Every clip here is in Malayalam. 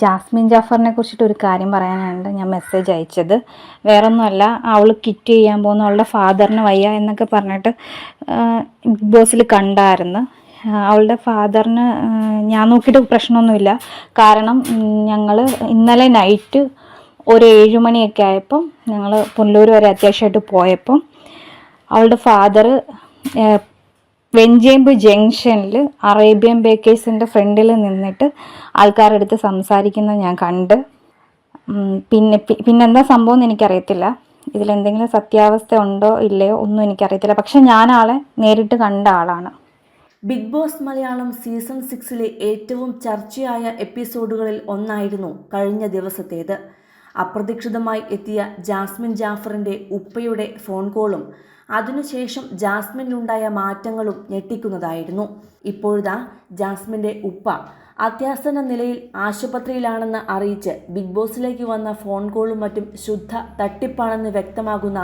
ജാസ്മിൻ ജാഫറിനെ കുറിച്ചിട്ട് ഒരു കാര്യം പറയാനുണ്ട് ഞാൻ മെസ്സേജ് അയച്ചത്. വേറൊന്നുമല്ല അവൾ കിറ്റ് ചെയ്യാൻ പോകുന്ന. അവളുടെ ഫാദറിന് വയ്യ എന്നൊക്കെ പറഞ്ഞിട്ട് ബിഗ് ബോസിൽ കണ്ടായിരുന്നു. അവളുടെ ഫാദറിന് ഞാൻ നോക്കിയിട്ട് പ്രശ്നമൊന്നുമില്ല. കാരണം ഞങ്ങൾ ഇന്നലെ നൈറ്റ് ഒരു ഏഴുമണിയൊക്കെ ആയപ്പം ഞങ്ങൾ പുനലൂർ വരെ അത്യാവശ്യമായിട്ട് പോയപ്പം അവളുടെ ഫാദർ വെഞ്ചേമ്പ് ജംഗ്ഷനിൽ അറേബ്യൻ ബേക്കേഴ്സിന്റെ ഫ്രണ്ടിൽ നിന്നിട്ട് ആൾക്കാരുടെ അടുത്ത് സംസാരിക്കുന്നത് ഞാൻ കണ്ട്. പിന്നെ പിന്നെന്താ സംഭവം എന്ന് എനിക്കറിയത്തില്ല. ഇതിലെന്തെങ്കിലും സത്യാവസ്ഥ ഉണ്ടോ ഇല്ലയോ ഒന്നും എനിക്കറിയത്തില്ല. പക്ഷെ ഞാൻ ആളെ നേരിട്ട് കണ്ട ആളാണ്. ബിഗ് ബോസ് മലയാളം സീസൺ സിക്സിലെ ഏറ്റവും ചർച്ചയായ എപ്പിസോഡുകളിൽ ഒന്നായിരുന്നു കഴിഞ്ഞ ദിവസത്തേത്. അപ്രതീക്ഷിതമായി എത്തിയ ജാസ്മിൻ ജാഫറിന്റെ ഉപ്പയുടെ ഫോൺ കോളും അതിനുശേഷം ജാസ്മിനിലുണ്ടായ മാറ്റങ്ങളും ഞെട്ടിക്കുന്നതായിരുന്നു. ഇപ്പോഴതാ ജാസ്മിന്റെ ഉപ്പ അത്യാസന്ന നിലയിൽ ആശുപത്രിയിലാണെന്ന് അറിയിച്ച് ബിഗ് ബോസിലേക്ക് വന്ന ഫോൺ കോളും മറ്റും ശുദ്ധ തട്ടിപ്പാണെന്ന് വ്യക്തമാകുന്ന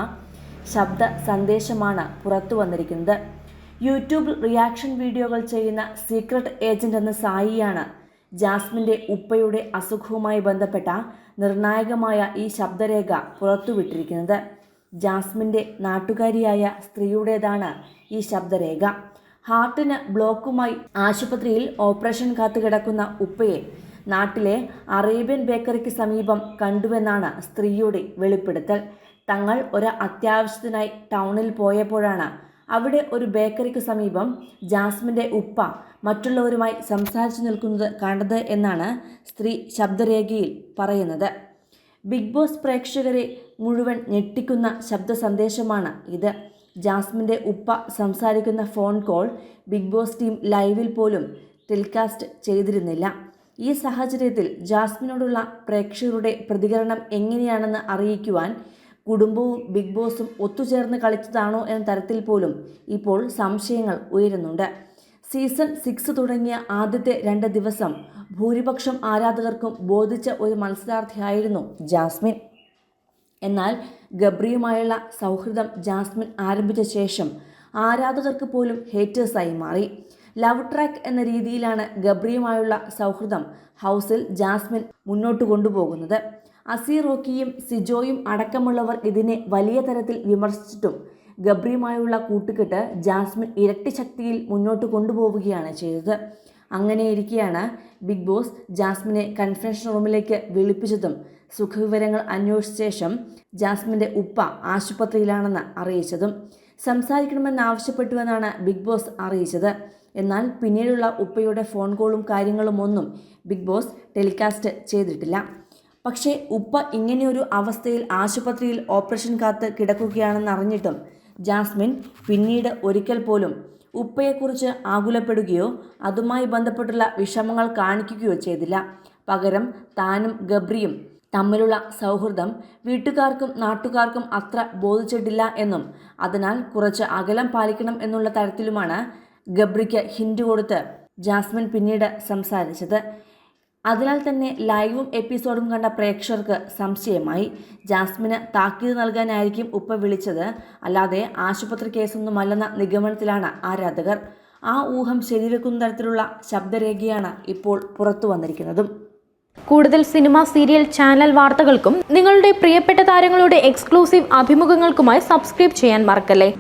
ശബ്ദ സന്ദേശമാണ് പുറത്തു വന്നിരിക്കുന്നത്. യൂട്യൂബിൽ റിയാക്ഷൻ വീഡിയോകൾ ചെയ്യുന്ന സീക്രട്ട് ഏജന്റ് എന്ന സായിയാണ് ജാസ്മിന്റെ ഉപ്പയുടെ അസുഖവുമായി ബന്ധപ്പെട്ട നിർണായകമായ ഈ ശബ്ദരേഖ പുറത്തുവിട്ടിരിക്കുന്നത്. ജാസ്മിന്റെ നാട്ടുകാരിയായ സ്ത്രീയുടേതാണ് ഈ ശബ്ദരേഖ. ഹാർട്ടിന് ബ്ലോക്കുമായി ആശുപത്രിയിൽ ഓപ്പറേഷൻ കാത്തു കിടക്കുന്ന ഉപ്പയെ നാട്ടിലെ അറേബ്യൻ ബേക്കറിക്ക് സമീപം കണ്ടുവെന്നാണ് സ്ത്രീയുടെ വെളിപ്പെടുത്തൽ. തങ്ങൾ ഒരു അത്യാവശ്യത്തിനായി ടൗണിൽ പോയപ്പോഴാണ് അവിടെ ഒരു ബേക്കറിക്ക് സമീപം ജാസ്മിന്റെ ഉപ്പ മറ്റുള്ളവരുമായി സംസാരിച്ചു നിൽക്കുന്നത് കണ്ടത് എന്നാണ് സ്ത്രീ ശബ്ദരേഖയിൽ പറയുന്നത്. ബിഗ് ബോസ് പ്രേക്ഷകരെ മുഴുവൻ ഞെട്ടിക്കുന്ന ശബ്ദ സന്ദേശമാണ് ഇത്. ജാസ്മിന്റെ ഉപ്പ സംസാരിക്കുന്ന phone call big boss team ലൈവിൽ പോലും ടെലികാസ്റ്റ് ചെയ്തിരുന്നില്ല. ഈ സാഹചര്യത്തിൽ ജാസ്മിനോടുള്ള പ്രേക്ഷകരുടെ പ്രതികരണം എങ്ങനെയാണെന്ന് അറിയിക്കുവാൻ കുടുംബവും ബിഗ് ബോസും ഒത്തുചേർന്ന് കളിച്ചതാണോ എന്ന തരത്തിൽ പോലും ഇപ്പോൾ സംശയങ്ങൾ ഉയരുന്നുണ്ട്. സീസൺ സിക്സ് തുടങ്ങിയ ആദ്യത്തെ രണ്ട് ദിവസം ഭൂരിപക്ഷം ആരാധകർക്കും ബോധിച്ച ഒരു മത്സരാർത്ഥിയായിരുന്നു ജാസ്മിൻ. എന്നാൽ ഗബ്രിയുമായുള്ള സൗഹൃദം ജാസ്മിൻ ആരംഭിച്ച ശേഷം ആരാധകർക്ക് പോലും ഹേറ്റേഴ്സായി മാറി. ലവ് ട്രാക്ക് എന്ന രീതിയിലാണ് ഗബ്രിയുമായുള്ള സൗഹൃദം ഹൗസിൽ ജാസ്മിൻ മുന്നോട്ട് കൊണ്ടുപോകുന്നത്. അസീർ റോക്കിയും സിജോയും അടക്കമുള്ളവർ ഇതിനെ വലിയ തരത്തിൽ വിമർശിച്ചിട്ടും ഗബ്രിയുമായുള്ള കൂട്ടുകെട്ട് ജാസ്മിൻ ഇരട്ടി ശക്തിയിൽ മുന്നോട്ട് കൊണ്ടുപോവുകയാണ് ചെയ്തത്. അങ്ങനെയിരിക്കെയാണ് ബിഗ് ബോസ് ജാസ്മിനെ കൺഫെൻഷൻ റൂമിലേക്ക് വിളിപ്പിച്ചതും. സുഖവിവരങ്ങൾ അന്വേഷിച്ച ശേഷം ജാസ്മിന്റെ ഉപ്പ ആശുപത്രിയിലാണെന്ന് അറിയിച്ചതും. സംസാരിക്കണമെന്നാവശ്യപ്പെട്ടുവെന്നാണ് ബിഗ് ബോസ് അറിയിച്ചത്. എന്നാൽ പിന്നീടുള്ള ഉപ്പയുടെ ഫോൺ കോളും കാര്യങ്ങളും ഒന്നും ബിഗ് ബോസ് ടെലികാസ്റ്റ് ചെയ്തിട്ടില്ല. പക്ഷേ ഉപ്പ ഇങ്ങനെയൊരു അവസ്ഥയിൽ ആശുപത്രിയിൽ ഓപ്പറേഷൻ കാത്ത് കിടക്കുകയാണെന്ന് അറിഞ്ഞിട്ടും ജാസ്മിൻ പിന്നീട് ഒരിക്കൽ പോലും ഉപ്പയെക്കുറിച്ച് ആകുലപ്പെടുകയോ അതുമായി ബന്ധപ്പെട്ടുള്ള വിഷമങ്ങൾ കാണിക്കുകയോ ചെയ്തില്ല. പകരം താനും ഗബ്രിയും തമ്മിലുള്ള സൗഹൃദം വീട്ടുകാർക്കും നാട്ടുകാർക്കും അത്ര ബോധിച്ചിട്ടില്ല എന്നും അതിനാൽ കുറച്ച് അകലം പാലിക്കണം എന്നുള്ള തരത്തിലുമാണ് ഗബ്രിക്ക് ഹിൻഡ് കൊടുത്ത് ജാസ്മിൻ പിന്നീട് സംസാരിച്ചത്. അതിനാൽ തന്നെ ലൈവും എപ്പിസോഡും കണ്ട പ്രേക്ഷകർക്ക് സംശയമായി. ജാസ്മിന് താക്കീത് നൽകാനായിരിക്കും ഉപ്പ വിളിച്ചത്. അല്ലാതെ ആശുപത്രി കേസൊന്നുമല്ലെന്ന നിഗമനത്തിലാണ് ആരാധകർ. ആ ഊഹം ശരിവെക്കുന്ന തരത്തിലുള്ള ശബ്ദരേഖയാണ് ഇപ്പോൾ പുറത്തു വന്നിരിക്കുന്നതും. കൂടുതൽ സിനിമ സീരിയൽ ചാനൽ വാർത്തകൾക്കും നിങ്ങളുടെ പ്രിയപ്പെട്ട താരങ്ങളുടെ എക്സ്ക്ലൂസീവ് അഭിമുഖങ്ങൾക്കുമായി സബ്സ്ക്രൈബ് ചെയ്യാൻ മറക്കല്ലേ?